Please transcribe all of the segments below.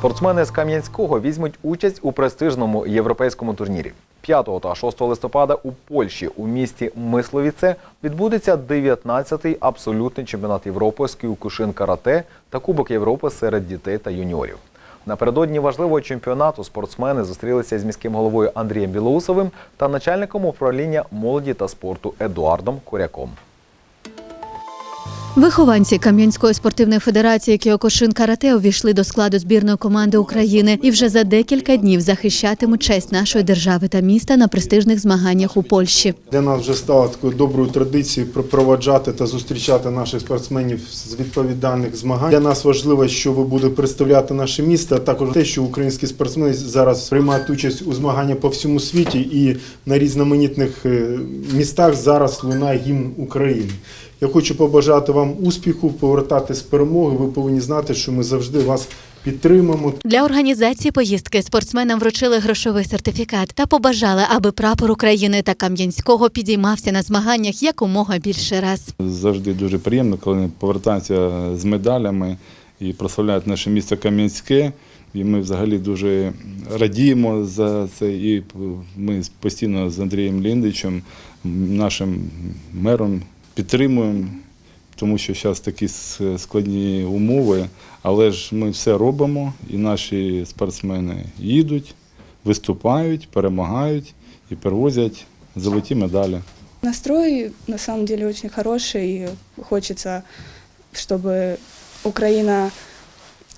Спортсмени з Кам'янського візьмуть участь у престижному європейському турнірі. 5 та 6 листопада у Польщі у місті Мисловіце відбудеться 19-й абсолютний чемпіонат Європи з кюкушин карате та Кубок Європи серед дітей та юніорів. Напередодні важливого чемпіонату спортсмени зустрілися з міським головою Андрієм Білоусовим та начальником управління молоді та спорту Едуардом Коряком. Вихованці Кам'янської спортивної федерації Кіокошин Карате увійшли до складу збірної команди України і вже за декілька днів захищатимуть честь нашої держави та міста на престижних змаганнях у Польщі. Для нас вже стало такою доброю традицією проводжати та зустрічати наших спортсменів з відповідальних змагань. Для нас важливо, що ви будете представляти наше місто, а також те, що українські спортсмени зараз приймають участь у змаганнях по всьому світі і на різноманітних е, містах зараз лунає гімн України. Я хочу побажати вам успіху, повертати з перемоги. Ви повинні знати, що ми завжди вас підтримаємо. Для організації поїздки спортсменам вручили грошовий сертифікат та побажали, аби прапор України та Кам'янського підіймався на змаганнях якомога більше раз. Завжди дуже приємно, коли вони повертаються з медалями і прославляють наше місто Кам'янське. І ми взагалі дуже радіємо за це. І ми постійно з Андрієм Ліндичем, нашим мером, підтримуємо, тому що зараз такі с- складні умови. Але ж ми все робимо, і наші спортсмени їдуть, виступають, перемагають і привозять золоті медалі. Настрой на самом деле очень хороший. и Хочется, чтобы Украина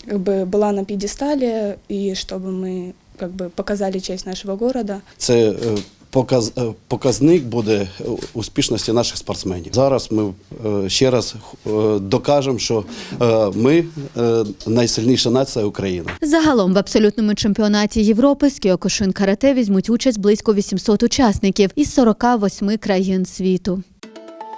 как бы была на пьедестале и чтобы мы как бы показали честь нашего города. Це е, показ, е, показник буде е, успішності наших спортсменів. Зараз ми е, ще раз е, докажемо, що е, ми е, найсильніша нація України. Загалом в абсолютному чемпіонаті Європи з Кіокошин Карате візьмуть участь близько 800 учасників із 48 країн світу.